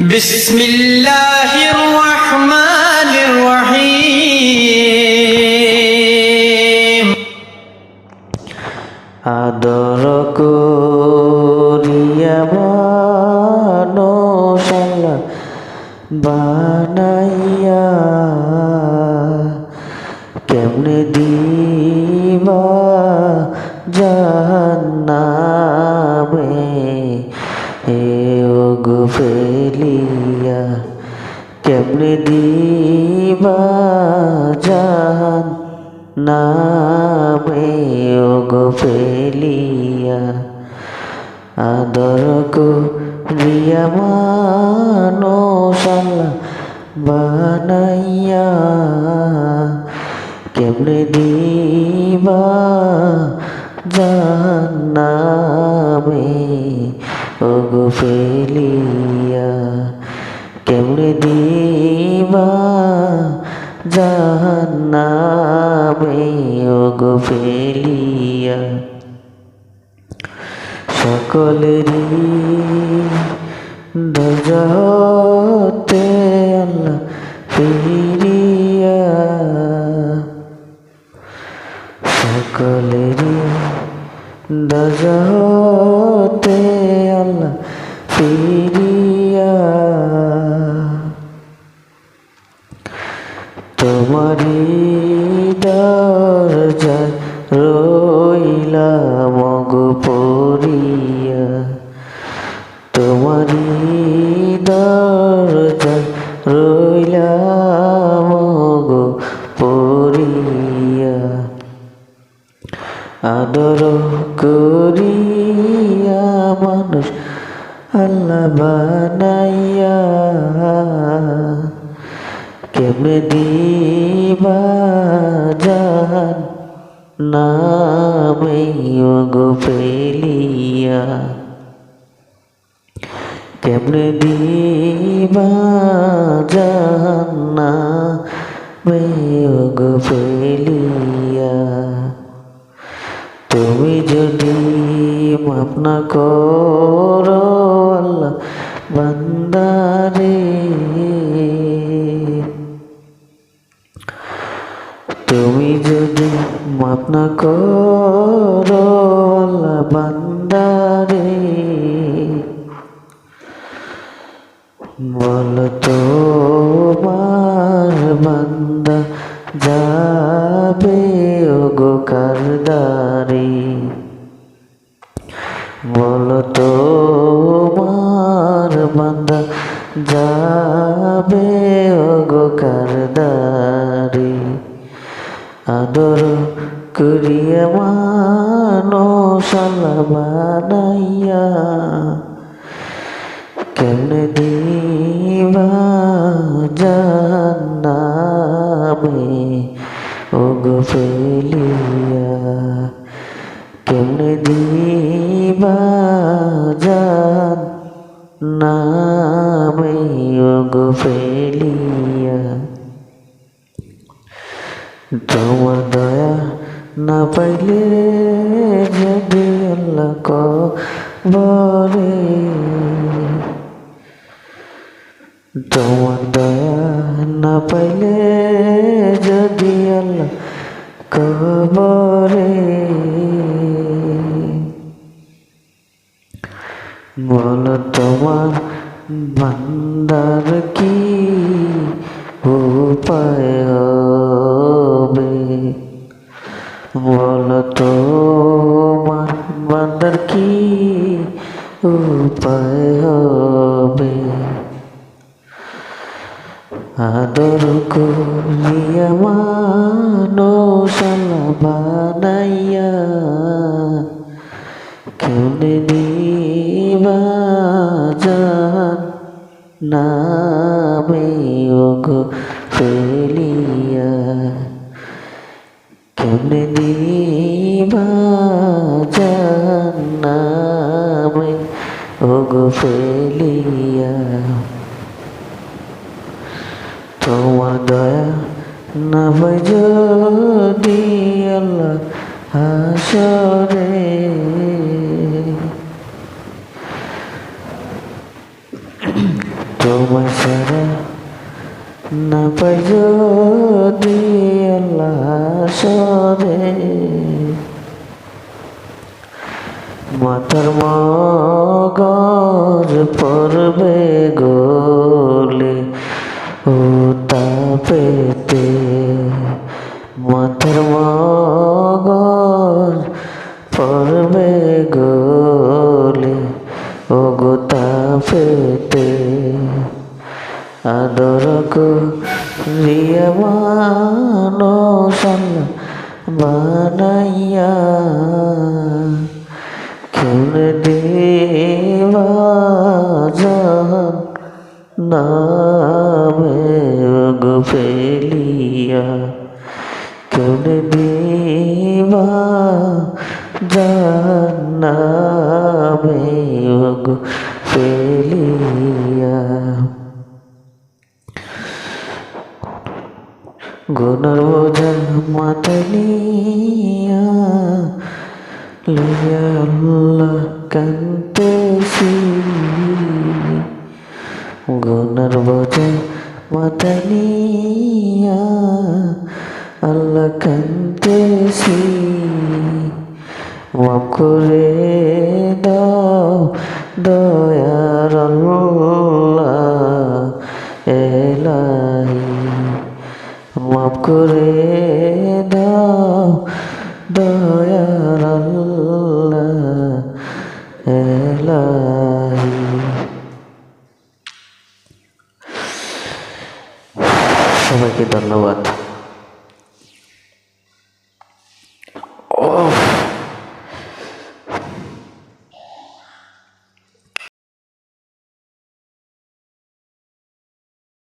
بسم الله الرحمن الرحيم আদর করিয়া মানসালা বানাইয়া কেমনে দিবা জাহান্নামে হে ওগো ফেলিয়া, কেমনে দিবা জাহান নামে ওগো ফেলিয়া? আদর করিয়া মানসালা বানাইয়া, কেমনে দিবা জাহান্নামে ওগো ফেলিয়া কেমনে দিবা জাহান্নামে ওগো ফেলিয়া? সকলেরই দরজা হতে আল্লাহ ফিরিয়া। সকলেরই দরজা তোমারি দরজায় রইলাম গো পড়িয়া। আদর করিয়া মানুষ আল্লাহ বানাইয়া। কেমনে দিবা জান নামে গো ফেলিয়া? কেমনে দিবা জান নামে গো ফেলিয়া, তুমি যদি মাপ না করো আল্লাহ, বান্দারে। তুমি যদি মাপ না করো আল্লাহ বল তো বান্দা যাবে ও গো কারদারি। বল তো মার বান্দা যাবে ও গো কারদারি। আদর করিয়া মানসালা বানাইয়া। কেমনে দিবা জান্নামে ও গো ফেলিয়া কেমনে দিবা জান্নামে ও গো ফেলিয়া, তোমার দয়া না পাইলে যদি আল্লাহ কবরে পাইলে যদি আল্লাহ কবরে বলো তোমার বান্দার কি উপায় হবে বলো তোমার বান্দার কি উপায় হবে আদর করিয়া মানসালা বানাইয়া কেমনে দিবা জান নামে ওগো ফেলিয়া? কেমনে দিবা জান নামে ওগো ফেলিয়া? তোমার দয়া না পাই যদি আল্লাহ হাসরে। তোমার সারা না পাই যদি আল্লাহ সরে মাথার মগজ পড়বে গোলে। ও তাপেতে মাথার মগজ পড়বে গোলে ও গো তাপেতে আদর করিয়া মানুষ বানাইয়া কেমনে দেবা জান নামে में योग पे लिया गुनर बोझल मत लिया लिया अल्लाह कंते सी गुनर बोझल मत लिया अल्लाह कंते सी মাফ করে দাও দয়ার এলাহি। মাফ করে দাও দয়ার এলাহি। সবাইকে ধন্যবাদ।